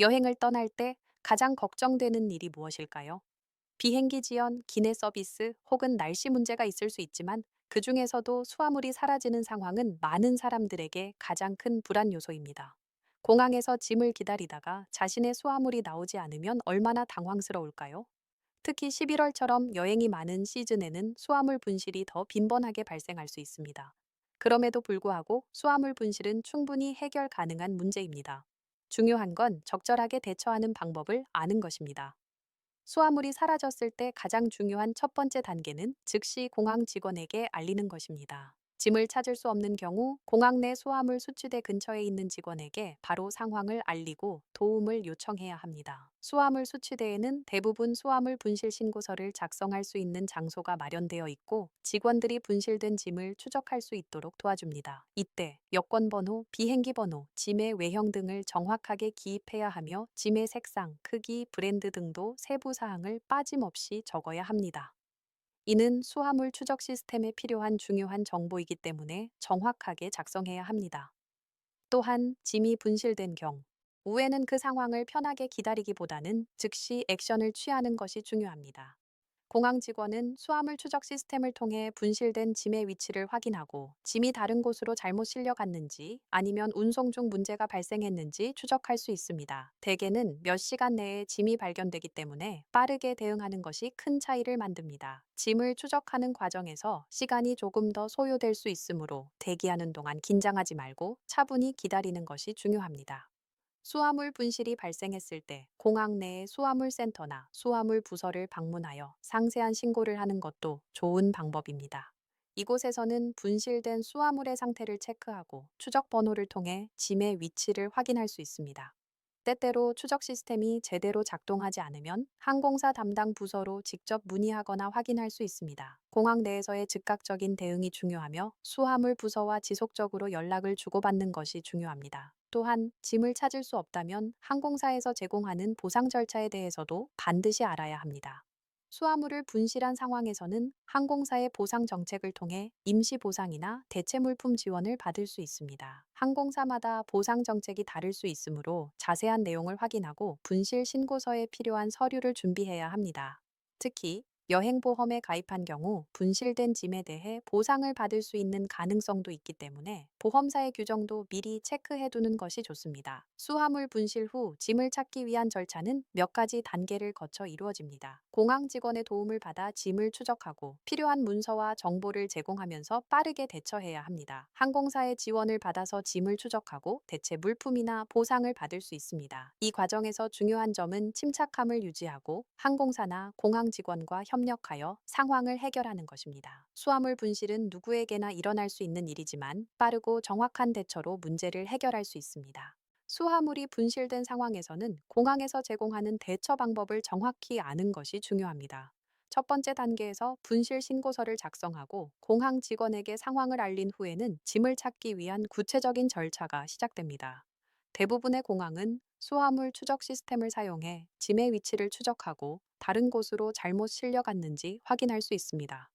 여행을 떠날 때 가장 걱정되는 일이 무엇일까요? 비행기 지연, 기내 서비스 혹은 날씨 문제가 있을 수 있지만 그 중에서도 수화물이 사라지는 상황은 많은 사람들에게 가장 큰 불안 요소입니다. 공항에서 짐을 기다리다가 자신의 수화물이 나오지 않으면 얼마나 당황스러울까요? 특히 11월처럼 여행이 많은 시즌에는 수화물 분실이 더 빈번하게 발생할 수 있습니다. 그럼에도 불구하고 수화물 분실은 충분히 해결 가능한 문제입니다. 중요한 건 적절하게 대처하는 방법을 아는 것입니다. 수화물이 사라졌을 때 가장 중요한 첫 번째 단계는 즉시 공항 직원에게 알리는 것입니다. 짐을 찾을 수 없는 경우 공항 내 수화물 수취대 근처에 있는 직원에게 바로 상황을 알리고 도움을 요청해야 합니다. 수화물 수취대에는 대부분 수화물 분실 신고서를 작성할 수 있는 장소가 마련되어 있고 직원들이 분실된 짐을 추적할 수 있도록 도와줍니다. 이때 여권 번호, 비행기 번호, 짐의 외형 등을 정확하게 기입해야 하며 짐의 색상, 크기, 브랜드 등도 세부 사항을 빠짐없이 적어야 합니다. 이는 수화물 추적 시스템에 필요한 중요한 정보이기 때문에 정확하게 작성해야 합니다. 또한 짐이 분실된 경우 후에는 그 상황을 편하게 기다리기보다는 즉시 액션을 취하는 것이 중요합니다. 공항 직원은 수화물 추적 시스템을 통해 분실된 짐의 위치를 확인하고 짐이 다른 곳으로 잘못 실려갔는지 아니면 운송 중 문제가 발생했는지 추적할 수 있습니다. 대개는 몇 시간 내에 짐이 발견되기 때문에 빠르게 대응하는 것이 큰 차이를 만듭니다. 짐을 추적하는 과정에서 시간이 조금 더 소요될 수 있으므로 대기하는 동안 긴장하지 말고 차분히 기다리는 것이 중요합니다. 수화물 분실이 발생했을 때 공항 내의 수화물 센터나 수화물 부서를 방문하여 상세한 신고를 하는 것도 좋은 방법입니다. 이곳에서는 분실된 수화물의 상태를 체크하고 추적 번호를 통해 짐의 위치를 확인할 수 있습니다. 때때로 추적 시스템이 제대로 작동하지 않으면 항공사 담당 부서로 직접 문의하거나 확인할 수 있습니다. 공항 내에서의 즉각적인 대응이 중요하며 수화물 부서와 지속적으로 연락을 주고받는 것이 중요합니다. 또한 짐을 찾을 수 없다면 항공사에서 제공하는 보상 절차에 대해서도 반드시 알아야 합니다. 수화물을 분실한 상황에서는 항공사의 보상 정책을 통해 임시 보상이나 대체 물품 지원을 받을 수 있습니다. 항공사마다 보상 정책이 다를 수 있으므로 자세한 내용을 확인하고 분실 신고서에 필요한 서류를 준비해야 합니다. 특히 여행보험에 가입한 경우 분실된 짐에 대해 보상을 받을 수 있는 가능성도 있기 때문에 보험사의 규정도 미리 체크해 두는 것이 좋습니다. 수화물 분실 후 짐을 찾기 위한 절차는 몇 가지 단계를 거쳐 이루어집니다. 공항 직원의 도움을 받아 짐을 추적하고 필요한 문서와 정보를 제공하면서 빠르게 대처해야 합니다. 항공사의 지원을 받아서 짐을 추적하고 대체 물품이나 보상을 받을 수 있습니다. 이 과정에서 중요한 점은 침착함을 유지하고 항공사나 공항 직원과 협 력하여 상황을 해결하는 것입니다. 수화물 분실은 누구에게나 일어날 수 있는 일이지만 빠르고 정확한 대처로 문제를 해결할 수 있습니다. 수화물이 분실된 상황에서는 공항에서 제공하는 대처 방법을 정확히 아는 것이 중요합니다. 첫 번째 단계에서 분실 신고서를 작성하고 공항 직원에게 상황을 알린 후에는 짐을 찾기 위한 구체적인 절차가 시작됩니다. 대부분의 공항은 수화물 추적 시스템을 사용해 짐의 위치를 추적하고 다른 곳으로 잘못 실려갔는지 확인할 수 있습니다.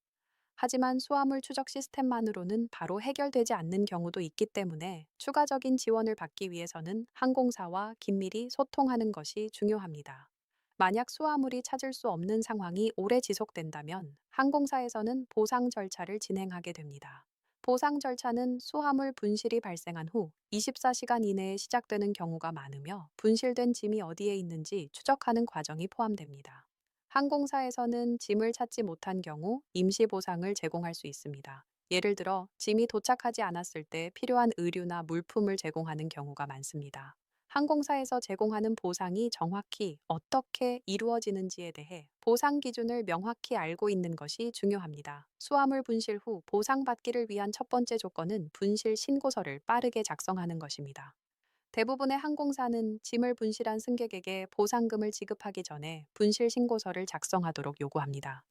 하지만 수화물 추적 시스템만으로는 바로 해결되지 않는 경우도 있기 때문에 추가적인 지원을 받기 위해서는 항공사와 긴밀히 소통하는 것이 중요합니다. 만약 수화물이 찾을 수 없는 상황이 오래 지속된다면 항공사에서는 보상 절차를 진행하게 됩니다. 보상 절차는 수화물 분실이 발생한 후 24시간 이내에 시작되는 경우가 많으며 분실된 짐이 어디에 있는지 추적하는 과정이 포함됩니다. 항공사에서는 짐을 찾지 못한 경우 임시 보상을 제공할 수 있습니다. 예를 들어 짐이 도착하지 않았을 때 필요한 의류나 물품을 제공하는 경우가 많습니다. 항공사에서 제공하는 보상이 정확히 어떻게 이루어지는지에 대해 보상 기준을 명확히 알고 있는 것이 중요합니다. 수화물 분실 후 보상받기를 위한 첫 번째 조건은 분실 신고서를 빠르게 작성하는 것입니다. 대부분의 항공사는 짐을 분실한 승객에게 보상금을 지급하기 전에 분실 신고서를 작성하도록 요구합니다.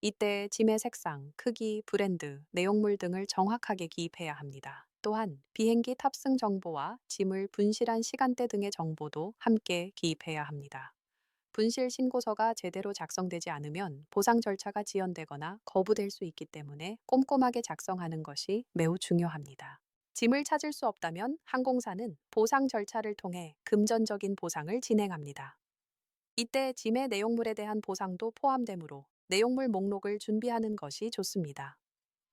이때 짐의 색상, 크기, 브랜드, 내용물 등을 정확하게 기입해야 합니다. 또한 비행기 탑승 정보와 짐을 분실한 시간대 등의 정보도 함께 기입해야 합니다. 분실 신고서가 제대로 작성되지 않으면 보상 절차가 지연되거나 거부될 수 있기 때문에 꼼꼼하게 작성하는 것이 매우 중요합니다. 짐을 찾을 수 없다면 항공사는 보상 절차를 통해 금전적인 보상을 진행합니다. 이때 짐의 내용물에 대한 보상도 포함되므로 내용물 목록을 준비하는 것이 좋습니다.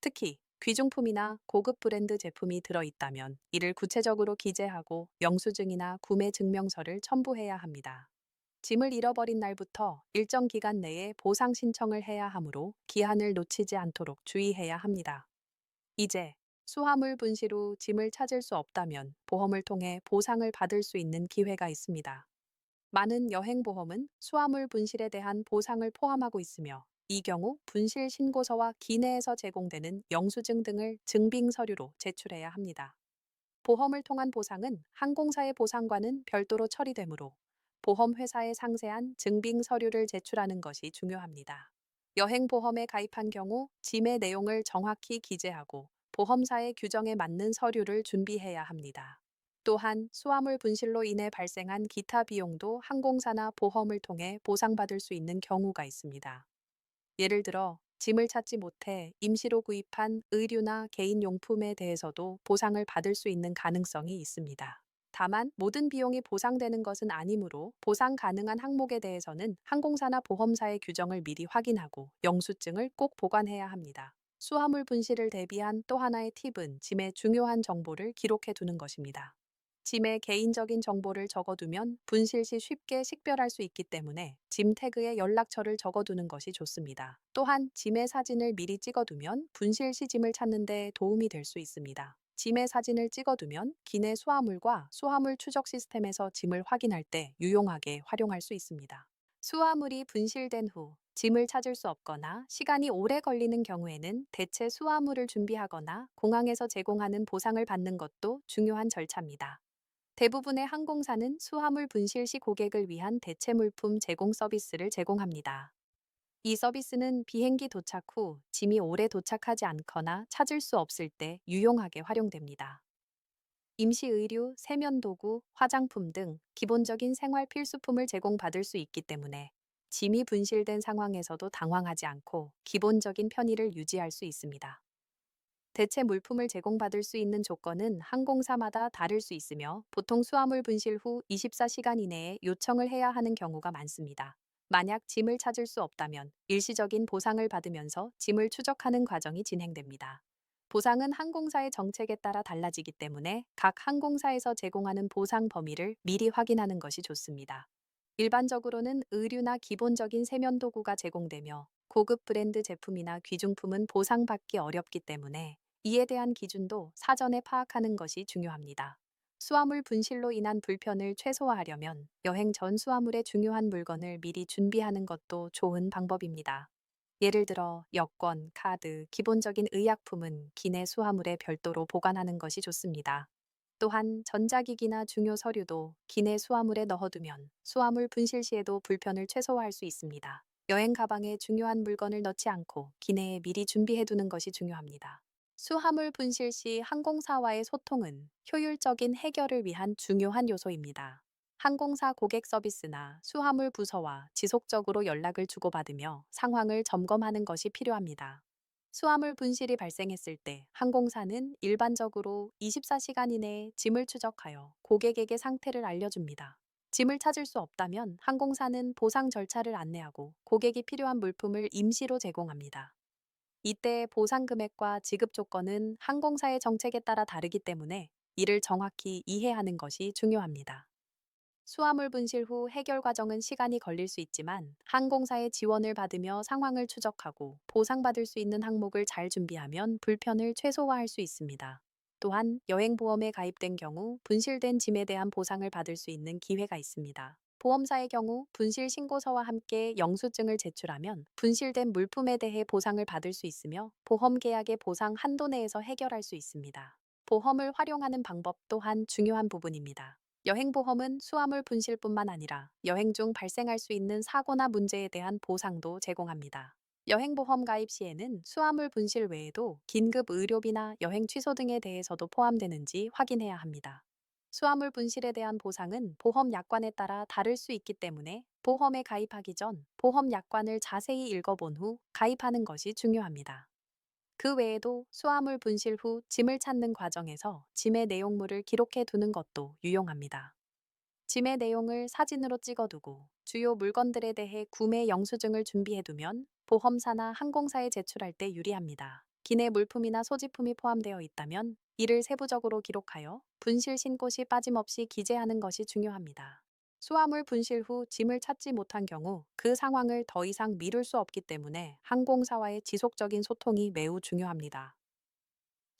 특히 귀중품이나 고급 브랜드 제품이 들어있다면 이를 구체적으로 기재하고 영수증이나 구매 증명서를 첨부해야 합니다. 짐을 잃어버린 날부터 일정 기간 내에 보상 신청을 해야 하므로 기한을 놓치지 않도록 주의해야 합니다. 이제 수화물 분실 후 짐을 찾을 수 없다면 보험을 통해 보상을 받을 수 있는 기회가 있습니다. 많은 여행 보험은 수화물 분실에 대한 보상을 포함하고 있으며 이 경우 분실 신고서와 기내에서 제공되는 영수증 등을 증빙 서류로 제출해야 합니다. 보험을 통한 보상은 항공사의 보상과는 별도로 처리되므로 보험회사에 상세한 증빙 서류를 제출하는 것이 중요합니다. 여행 보험에 가입한 경우 짐의 내용을 정확히 기재하고 보험사의 규정에 맞는 서류를 준비해야 합니다. 또한 수화물 분실로 인해 발생한 기타 비용도 항공사나 보험을 통해 보상받을 수 있는 경우가 있습니다. 예를 들어 짐을 찾지 못해 임시로 구입한 의류나 개인용품에 대해서도 보상을 받을 수 있는 가능성이 있습니다. 다만 모든 비용이 보상되는 것은 아니므로 보상 가능한 항목에 대해서는 항공사나 보험사의 규정을 미리 확인하고 영수증을 꼭 보관해야 합니다. 수화물 분실을 대비한 또 하나의 팁은 짐의 중요한 정보를 기록해 두는 것입니다. 짐의 개인적인 정보를 적어두면 분실 시 쉽게 식별할 수 있기 때문에 짐 태그에 연락처를 적어두는 것이 좋습니다. 또한 짐의 사진을 미리 찍어두면 분실 시 짐을 찾는 데 도움이 될 수 있습니다. 짐의 사진을 찍어두면 기내 수화물과 수화물 추적 시스템에서 짐을 확인할 때 유용하게 활용할 수 있습니다. 수화물이 분실된 후 짐을 찾을 수 없거나 시간이 오래 걸리는 경우에는 대체 수화물을 준비하거나 공항에서 제공하는 보상을 받는 것도 중요한 절차입니다. 대부분의 항공사는 수화물 분실 시 고객을 위한 대체 물품 제공 서비스를 제공합니다. 이 서비스는 비행기 도착 후 짐이 오래 도착하지 않거나 찾을 수 없을 때 유용하게 활용됩니다. 임시 의류, 세면 도구, 화장품 등 기본적인 생활 필수품을 제공받을 수 있기 때문에 짐이 분실된 상황에서도 당황하지 않고 기본적인 편의를 유지할 수 있습니다. 대체 물품을 제공받을 수 있는 조건은 항공사마다 다를 수 있으며 보통 수화물 분실 후 24시간 이내에 요청을 해야 하는 경우가 많습니다. 만약 짐을 찾을 수 없다면 일시적인 보상을 받으면서 짐을 추적하는 과정이 진행됩니다. 보상은 항공사의 정책에 따라 달라지기 때문에 각 항공사에서 제공하는 보상 범위를 미리 확인하는 것이 좋습니다. 일반적으로는 의류나 기본적인 세면 도구가 제공되며 고급 브랜드 제품이나 귀중품은 보상받기 어렵기 때문에 이에 대한 기준도 사전에 파악하는 것이 중요합니다. 수화물 분실로 인한 불편을 최소화하려면 여행 전 수화물의 중요한 물건을 미리 준비하는 것도 좋은 방법입니다. 예를 들어 여권, 카드, 기본적인 의약품은 기내 수화물에 별도로 보관하는 것이 좋습니다. 또한 전자기기나 중요 서류도 기내 수화물에 넣어두면 수화물 분실 시에도 불편을 최소화할 수 있습니다. 여행 가방에 중요한 물건을 넣지 않고 기내에 미리 준비해두는 것이 중요합니다. 수화물 분실 시 항공사와의 소통은 효율적인 해결을 위한 중요한 요소입니다. 항공사 고객 서비스나 수화물 부서와 지속적으로 연락을 주고받으며 상황을 점검하는 것이 필요합니다. 수화물 분실이 발생했을 때 항공사는 일반적으로 24시간 이내에 짐을 추적하여 고객에게 상태를 알려줍니다. 짐을 찾을 수 없다면 항공사는 보상 절차를 안내하고 고객이 필요한 물품을 임시로 제공합니다. 이때 보상 금액과 지급 조건은 항공사의 정책에 따라 다르기 때문에 이를 정확히 이해하는 것이 중요합니다. 수화물 분실 후 해결 과정은 시간이 걸릴 수 있지만 항공사의 지원을 받으며 상황을 추적하고 보상받을 수 있는 항목을 잘 준비하면 불편을 최소화할 수 있습니다. 또한 여행보험에 가입된 경우 분실된 짐에 대한 보상을 받을 수 있는 기회가 있습니다. 보험사의 경우 분실 신고서와 함께 영수증을 제출하면 분실된 물품에 대해 보상을 받을 수 있으며 보험 계약의 보상 한도 내에서 해결할 수 있습니다. 보험을 활용하는 방법 또한 중요한 부분입니다. 여행보험은 수화물 분실뿐만 아니라 여행 중 발생할 수 있는 사고나 문제에 대한 보상도 제공합니다. 여행보험 가입 시에는 수화물 분실 외에도 긴급 의료비나 여행 취소 등에 대해서도 포함되는지 확인해야 합니다. 수화물 분실에 대한 보상은 보험 약관에 따라 다를 수 있기 때문에 보험에 가입하기 전 보험 약관을 자세히 읽어본 후 가입하는 것이 중요합니다. 그 외에도 수화물 분실 후 짐을 찾는 과정에서 짐의 내용물을 기록해 두는 것도 유용합니다. 짐의 내용을 사진으로 찍어두고 주요 물건들에 대해 구매 영수증을 준비해두면 보험사나 항공사에 제출할 때 유리합니다. 기내 물품이나 소지품이 포함되어 있다면 이를 세부적으로 기록하여 분실 신고 시 빠짐없이 기재하는 것이 중요합니다. 수화물 분실 후 짐을 찾지 못한 경우 그 상황을 더 이상 미룰 수 없기 때문에 항공사와의 지속적인 소통이 매우 중요합니다.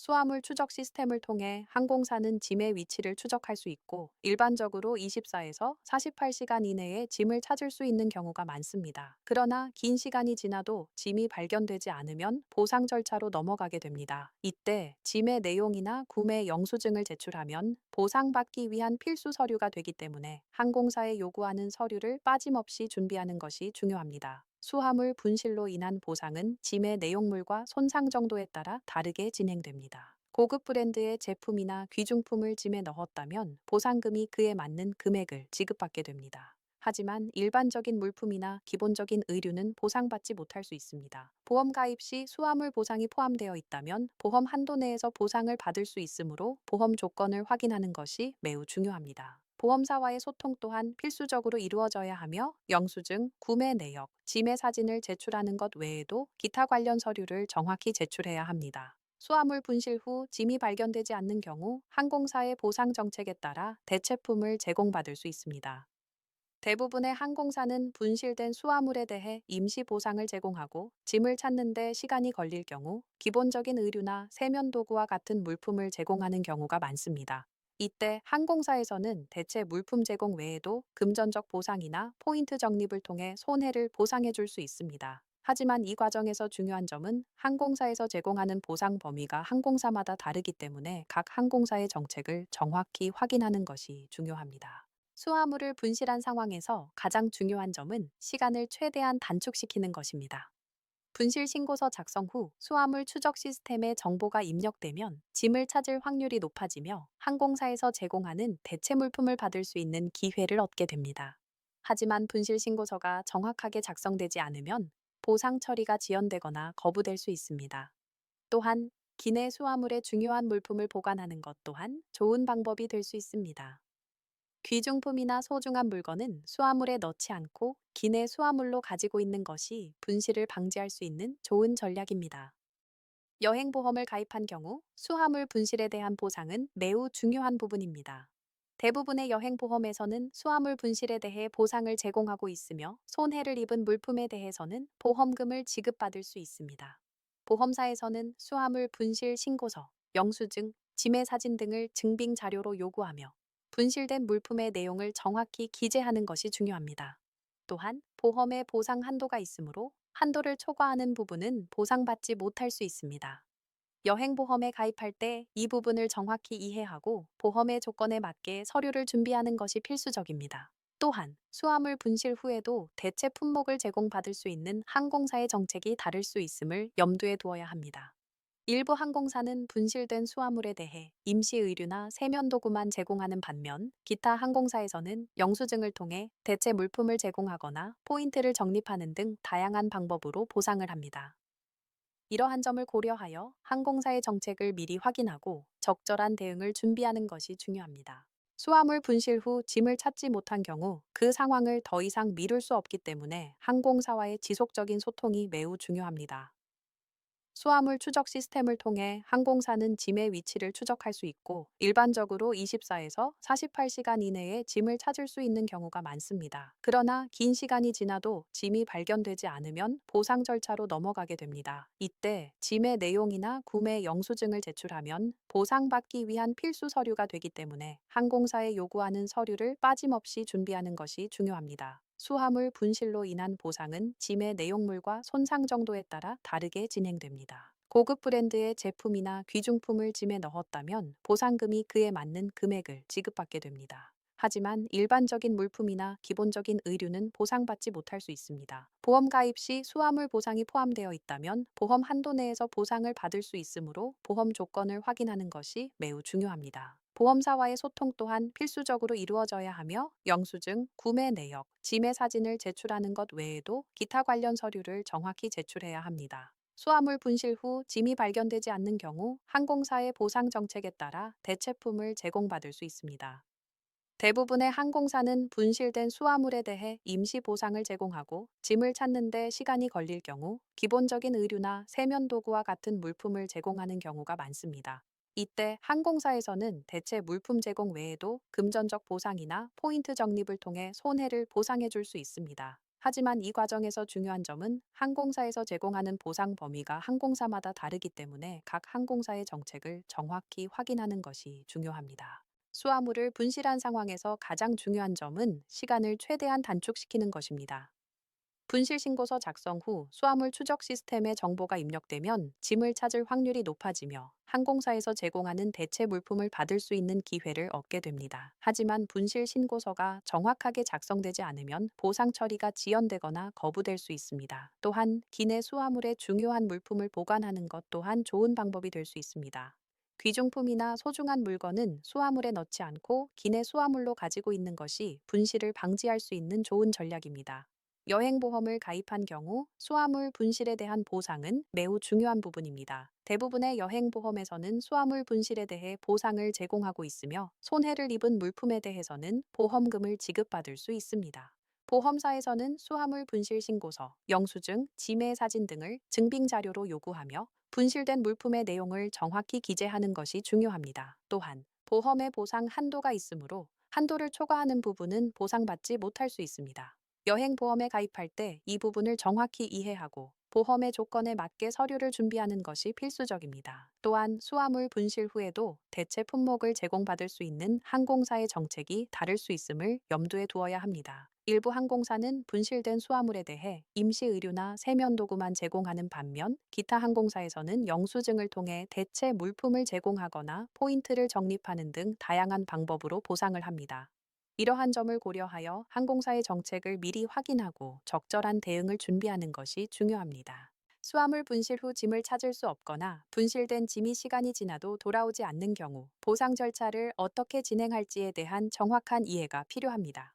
수화물 추적 시스템을 통해 항공사는 짐의 위치를 추적할 수 있고 일반적으로 24에서 48시간 이내에 짐을 찾을 수 있는 경우가 많습니다. 그러나 긴 시간이 지나도 짐이 발견되지 않으면 보상 절차로 넘어가게 됩니다. 이때 짐의 내용이나 구매 영수증을 제출하면 보상받기 위한 필수 서류가 되기 때문에 항공사에 요구하는 서류를 빠짐없이 준비하는 것이 중요합니다. 수화물 분실로 인한 보상은 짐의 내용물과 손상 정도에 따라 다르게 진행됩니다. 고급 브랜드의 제품이나 귀중품을 짐에 넣었다면 보상금이 그에 맞는 금액을 지급받게 됩니다. 하지만 일반적인 물품이나 기본적인 의류는 보상받지 못할 수 있습니다. 보험 가입 시 수화물 보상이 포함되어 있다면 보험 한도 내에서 보상을 받을 수 있으므로 보험 조건을 확인하는 것이 매우 중요합니다. 보험사와의 소통 또한 필수적으로 이루어져야 하며 영수증, 구매 내역, 짐의 사진을 제출하는 것 외에도 기타 관련 서류를 정확히 제출해야 합니다. 수화물 분실 후 짐이 발견되지 않는 경우 항공사의 보상 정책에 따라 대체품을 제공받을 수 있습니다. 대부분의 항공사는 분실된 수화물에 대해 임시 보상을 제공하고 짐을 찾는 데 시간이 걸릴 경우 기본적인 의류나 세면 도구와 같은 물품을 제공하는 경우가 많습니다. 이때 항공사에서는 대체 물품 제공 외에도 금전적 보상이나 포인트 적립을 통해 손해를 보상해 줄 수 있습니다. 하지만 이 과정에서 중요한 점은 항공사에서 제공하는 보상 범위가 항공사마다 다르기 때문에 각 항공사의 정책을 정확히 확인하는 것이 중요합니다. 수화물을 분실한 상황에서 가장 중요한 점은 시간을 최대한 단축시키는 것입니다. 분실 신고서 작성 후 수화물 추적 시스템에 정보가 입력되면 짐을 찾을 확률이 높아지며 항공사에서 제공하는 대체 물품을 받을 수 있는 기회를 얻게 됩니다. 하지만 분실 신고서가 정확하게 작성되지 않으면 보상 처리가 지연되거나 거부될 수 있습니다. 또한 기내 수화물의 중요한 물품을 보관하는 것 또한 좋은 방법이 될 수 있습니다. 귀중품이나 소중한 물건은 수화물에 넣지 않고 기내 수화물로 가지고 있는 것이 분실을 방지할 수 있는 좋은 전략입니다. 여행보험을 가입한 경우 수화물 분실에 대한 보상은 매우 중요한 부분입니다. 대부분의 여행보험에서는 수화물 분실에 대해 보상을 제공하고 있으며 손해를 입은 물품에 대해서는 보험금을 지급받을 수 있습니다. 보험사에서는 수화물 분실 신고서, 영수증, 짐의 사진 등을 증빙 자료로 요구하며 분실된 물품의 내용을 정확히 기재하는 것이 중요합니다. 또한 보험의 보상 한도가 있으므로 한도를 초과하는 부분은 보상받지 못할 수 있습니다. 여행보험에 가입할 때 이 부분을 정확히 이해하고 보험의 조건에 맞게 서류를 준비하는 것이 필수적입니다. 또한 수화물 분실 후에도 대체 품목을 제공받을 수 있는 항공사의 정책이 다를 수 있음을 염두에 두어야 합니다. 일부 항공사는 분실된 수화물에 대해 임시 의류나 세면 도구만 제공하는 반면 기타 항공사에서는 영수증을 통해 대체 물품을 제공하거나 포인트를 적립하는 등 다양한 방법으로 보상을 합니다. 이러한 점을 고려하여 항공사의 정책을 미리 확인하고 적절한 대응을 준비하는 것이 중요합니다. 수화물 분실 후 짐을 찾지 못한 경우 그 상황을 더 이상 미룰 수 없기 때문에 항공사와의 지속적인 소통이 매우 중요합니다. 수화물 추적 시스템을 통해 항공사는 짐의 위치를 추적할 수 있고 일반적으로 24에서 48시간 이내에 짐을 찾을 수 있는 경우가 많습니다. 그러나 긴 시간이 지나도 짐이 발견되지 않으면 보상 절차로 넘어가게 됩니다. 이때 짐의 내용이나 구매 영수증을 제출하면 보상받기 위한 필수 서류가 되기 때문에 항공사에 요구하는 서류를 빠짐없이 준비하는 것이 중요합니다. 수화물 분실로 인한 보상은 짐의 내용물과 손상 정도에 따라 다르게 진행됩니다. 고급 브랜드의 제품이나 귀중품을 짐에 넣었다면 보상금이 그에 맞는 금액을 지급받게 됩니다. 하지만 일반적인 물품이나 기본적인 의류는 보상받지 못할 수 있습니다. 보험 가입 시 수화물 보상이 포함되어 있다면 보험 한도 내에서 보상을 받을 수 있으므로 보험 조건을 확인하는 것이 매우 중요합니다. 보험사와의 소통 또한 필수적으로 이루어져야 하며 영수증, 구매 내역, 짐의 사진을 제출하는 것 외에도 기타 관련 서류를 정확히 제출해야 합니다. 수화물 분실 후 짐이 발견되지 않는 경우 항공사의 보상 정책에 따라 대체품을 제공받을 수 있습니다. 대부분의 항공사는 분실된 수화물에 대해 임시 보상을 제공하고 짐을 찾는 데 시간이 걸릴 경우 기본적인 의류나 세면 도구와 같은 물품을 제공하는 경우가 많습니다. 이때 항공사에서는 대체 물품 제공 외에도 금전적 보상이나 포인트 적립을 통해 손해를 보상해 줄 수 있습니다. 하지만 이 과정에서 중요한 점은 항공사에서 제공하는 보상 범위가 항공사마다 다르기 때문에 각 항공사의 정책을 정확히 확인하는 것이 중요합니다. 수화물을 분실한 상황에서 가장 중요한 점은 시간을 최대한 단축시키는 것입니다. 분실 신고서 작성 후 수화물 추적 시스템에 정보가 입력되면 짐을 찾을 확률이 높아지며 항공사에서 제공하는 대체 물품을 받을 수 있는 기회를 얻게 됩니다. 하지만 분실 신고서가 정확하게 작성되지 않으면 보상 처리가 지연되거나 거부될 수 있습니다. 또한 기내 수화물에 중요한 물품을 보관하는 것 또한 좋은 방법이 될 수 있습니다. 귀중품이나 소중한 물건은 수화물에 넣지 않고 기내 수화물로 가지고 있는 것이 분실을 방지할 수 있는 좋은 전략입니다. 여행보험을 가입한 경우 수화물 분실에 대한 보상은 매우 중요한 부분입니다. 대부분의 여행보험에서는 수화물 분실에 대해 보상을 제공하고 있으며 손해를 입은 물품에 대해서는 보험금을 지급받을 수 있습니다. 보험사에서는 수화물 분실 신고서, 영수증, 지매 사진 등을 증빙 자료로 요구하며 분실된 물품의 내용을 정확히 기재하는 것이 중요합니다. 또한 보험의 보상 한도가 있으므로 한도를 초과하는 부분은 보상받지 못할 수 있습니다. 여행보험에 가입할 때 이 부분을 정확히 이해하고 보험의 조건에 맞게 서류를 준비하는 것이 필수적입니다. 또한 수화물 분실 후에도 대체 품목을 제공받을 수 있는 항공사의 정책이 다를 수 있음을 염두에 두어야 합니다. 일부 항공사는 분실된 수화물에 대해 임시 의류나 세면 도구만 제공하는 반면 기타 항공사에서는 영수증을 통해 대체 물품을 제공하거나 포인트를 적립하는 등 다양한 방법으로 보상을 합니다. 이러한 점을 고려하여 항공사의 정책을 미리 확인하고 적절한 대응을 준비하는 것이 중요합니다. 수화물 분실 후 짐을 찾을 수 없거나 분실된 짐이 시간이 지나도 돌아오지 않는 경우 보상 절차를 어떻게 진행할지에 대한 정확한 이해가 필요합니다.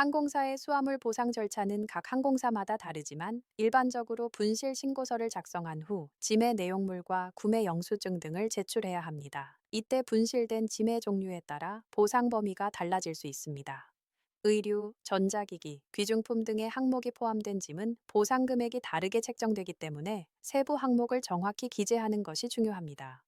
항공사의 수화물 보상 절차는 각 항공사마다 다르지만 일반적으로 분실 신고서를 작성한 후 짐의 내용물과 구매 영수증 등을 제출해야 합니다. 이때 분실된 짐의 종류에 따라 보상 범위가 달라질 수 있습니다. 의류, 전자기기, 귀중품 등의 항목이 포함된 짐은 보상 금액이 다르게 책정되기 때문에 세부 항목을 정확히 기재하는 것이 중요합니다.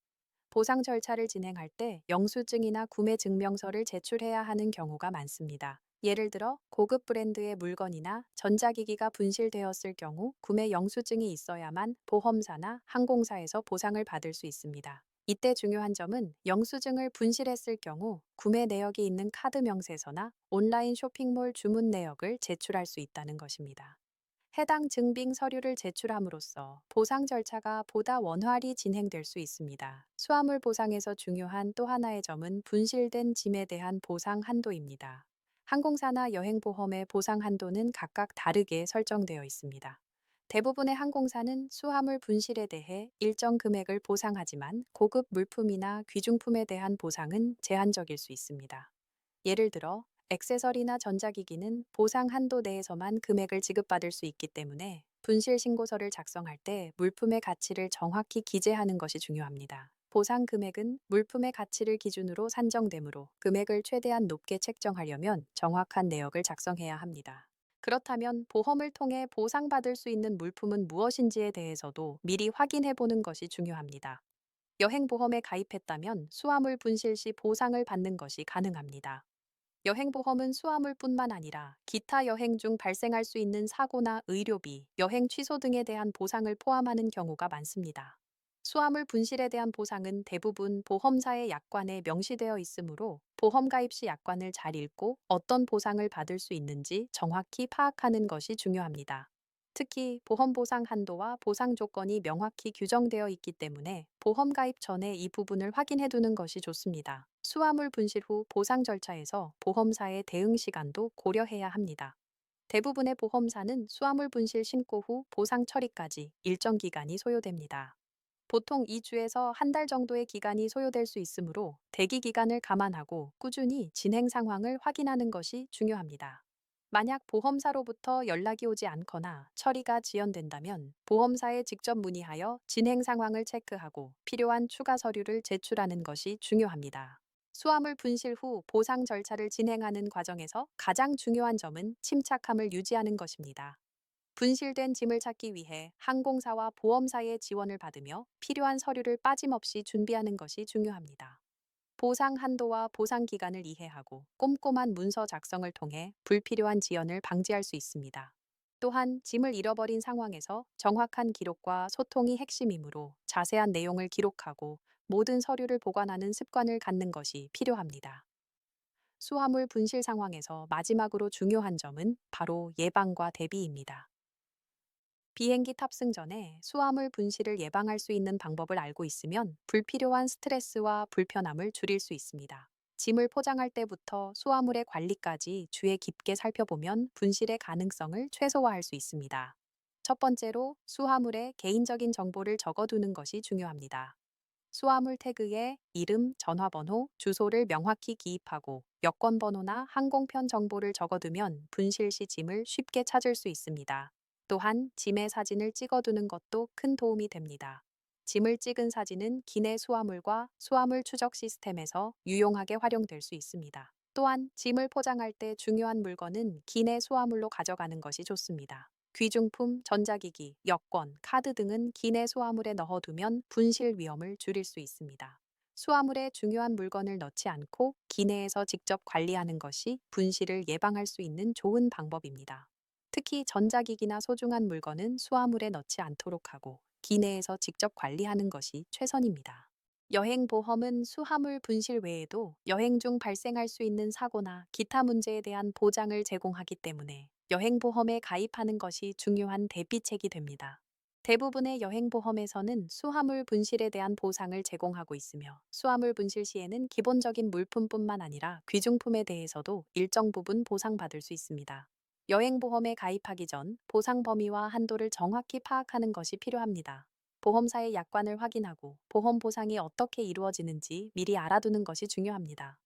보상 절차를 진행할 때 영수증이나 구매 증명서를 제출해야 하는 경우가 많습니다. 예를 들어 고급 브랜드의 물건이나 전자기기가 분실되었을 경우 구매 영수증이 있어야만 보험사나 항공사에서 보상을 받을 수 있습니다. 이때 중요한 점은 영수증을 분실했을 경우 구매 내역이 있는 카드 명세서나 온라인 쇼핑몰 주문 내역을 제출할 수 있다는 것입니다. 해당 증빙 서류를 제출함으로써 보상 절차가 보다 원활히 진행될 수 있습니다. 수화물 보상에서 중요한 또 하나의 점은 분실된 짐에 대한 보상 한도입니다. 항공사나 여행보험의 보상 한도는 각각 다르게 설정되어 있습니다. 대부분의 항공사는 수화물 분실에 대해 일정 금액을 보상하지만 고급 물품이나 귀중품에 대한 보상은 제한적일 수 있습니다. 예를 들어 액세서리나 전자기기는 보상 한도 내에서만 금액을 지급받을 수 있기 때문에 분실 신고서를 작성할 때 물품의 가치를 정확히 기재하는 것이 중요합니다. 보상 금액은 물품의 가치를 기준으로 산정되므로 금액을 최대한 높게 책정하려면 정확한 내역을 작성해야 합니다. 그렇다면 보험을 통해 보상받을 수 있는 물품은 무엇인지에 대해서도 미리 확인해 보는 것이 중요합니다. 여행보험에 가입했다면 수화물 분실 시 보상을 받는 것이 가능합니다. 여행보험은 수화물뿐만 아니라 기타 여행 중 발생할 수 있는 사고나 의료비, 여행 취소 등에 대한 보상을 포함하는 경우가 많습니다. 수화물 분실에 대한 보상은 대부분 보험사의 약관에 명시되어 있으므로 보험 가입 시 약관을 잘 읽고 어떤 보상을 받을 수 있는지 정확히 파악하는 것이 중요합니다. 특히 보험 보상 한도와 보상 조건이 명확히 규정되어 있기 때문에 보험 가입 전에 이 부분을 확인해 두는 것이 좋습니다. 수화물 분실 후 보상 절차에서 보험사의 대응 시간도 고려해야 합니다. 대부분의 보험사는 수화물 분실 신고 후 보상 처리까지 일정 기간이 소요됩니다. 보통 2주에서 한 달 정도의 기간이 소요될 수 있으므로 대기 기간을 감안하고 꾸준히 진행 상황을 확인하는 것이 중요합니다. 만약 보험사로부터 연락이 오지 않거나 처리가 지연된다면 보험사에 직접 문의하여 진행 상황을 체크하고 필요한 추가 서류를 제출하는 것이 중요합니다. 수화물 분실 후 보상 절차를 진행하는 과정에서 가장 중요한 점은 침착함을 유지하는 것입니다. 분실된 짐을 찾기 위해 항공사와 보험사의 지원을 받으며 필요한 서류를 빠짐없이 준비하는 것이 중요합니다. 보상 한도와 보상 기간을 이해하고 꼼꼼한 문서 작성을 통해 불필요한 지연을 방지할 수 있습니다. 또한 짐을 잃어버린 상황에서 정확한 기록과 소통이 핵심이므로 자세한 내용을 기록하고 모든 서류를 보관하는 습관을 갖는 것이 필요합니다. 수화물 분실 상황에서 마지막으로 중요한 점은 바로 예방과 대비입니다. 비행기 탑승 전에 수화물 분실을 예방할 수 있는 방법을 알고 있으면 불필요한 스트레스와 불편함을 줄일 수 있습니다. 짐을 포장할 때부터 수화물의 관리까지 주의 깊게 살펴보면 분실의 가능성을 최소화할 수 있습니다. 첫 번째로 수화물에 개인적인 정보를 적어두는 것이 중요합니다. 수화물 태그에 이름, 전화번호, 주소를 명확히 기입하고 여권 번호나 항공편 정보를 적어두면 분실 시 짐을 쉽게 찾을 수 있습니다. 또한 짐의 사진을 찍어두는 것도 큰 도움이 됩니다. 짐을 찍은 사진은 기내 수화물과 수화물 추적 시스템에서 유용하게 활용될 수 있습니다. 또한 짐을 포장할 때 중요한 물건은 기내 수화물로 가져가는 것이 좋습니다. 귀중품, 전자기기, 여권, 카드 등은 기내 수화물에 넣어두면 분실 위험을 줄일 수 있습니다. 수화물에 중요한 물건을 넣지 않고 기내에서 직접 관리하는 것이 분실을 예방할 수 있는 좋은 방법입니다. 특히 전자기기나 소중한 물건은 수화물에 넣지 않도록 하고 기내에서 직접 관리하는 것이 최선입니다. 여행 보험은 수화물 분실 외에도 여행 중 발생할 수 있는 사고나 기타 문제에 대한 보장을 제공하기 때문에 여행 보험에 가입하는 것이 중요한 대비책이 됩니다. 대부분의 여행 보험에서는 수화물 분실에 대한 보상을 제공하고 있으며 수화물 분실 시에는 기본적인 물품뿐만 아니라 귀중품에 대해서도 일정 부분 보상받을 수 있습니다. 여행보험에 가입하기 전 보상 범위와 한도를 정확히 파악하는 것이 필요합니다. 보험사의 약관을 확인하고 보험 보상이 어떻게 이루어지는지 미리 알아두는 것이 중요합니다.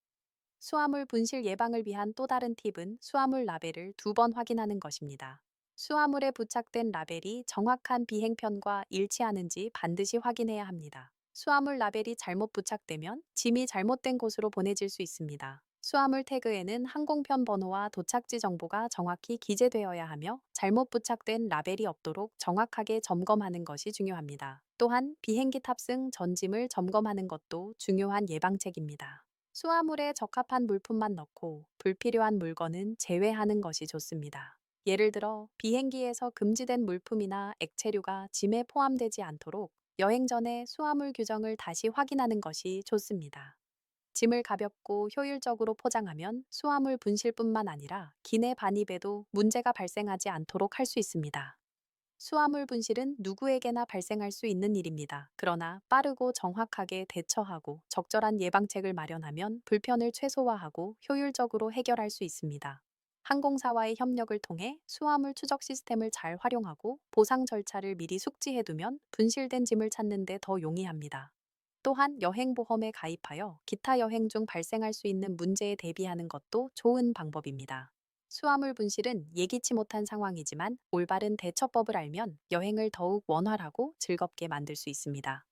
수화물 분실 예방을 위한 또 다른 팁은 수화물 라벨을 두 번 확인하는 것입니다. 수화물에 부착된 라벨이 정확한 비행편과 일치하는지 반드시 확인해야 합니다. 수화물 라벨이 잘못 부착되면 짐이 잘못된 곳으로 보내질 수 있습니다. 수화물 태그에는 항공편 번호와 도착지 정보가 정확히 기재되어야 하며 잘못 부착된 라벨이 없도록 정확하게 점검하는 것이 중요합니다. 또한 비행기 탑승 전짐을 점검하는 것도 중요한 예방책입니다. 수화물에 적합한 물품만 넣고 불필요한 물건은 제외하는 것이 좋습니다. 예를 들어 비행기에서 금지된 물품이나 액체류가 짐에 포함되지 않도록 여행 전에 수화물 규정을 다시 확인하는 것이 좋습니다. 짐을 가볍고 효율적으로 포장하면 수화물 분실뿐만 아니라 기내 반입에도 문제가 발생하지 않도록 할 수 있습니다. 수화물 분실은 누구에게나 발생할 수 있는 일입니다. 그러나 빠르고 정확하게 대처하고 적절한 예방책을 마련하면 불편을 최소화하고 효율적으로 해결할 수 있습니다. 항공사와의 협력을 통해 수화물 추적 시스템을 잘 활용하고 보상 절차를 미리 숙지해두면 분실된 짐을 찾는 데 더 용이합니다. 또한 여행보험에 가입하여 기타 여행 중 발생할 수 있는 문제에 대비하는 것도 좋은 방법입니다. 수화물 분실은 예기치 못한 상황이지만 올바른 대처법을 알면 여행을 더욱 원활하고 즐겁게 만들 수 있습니다.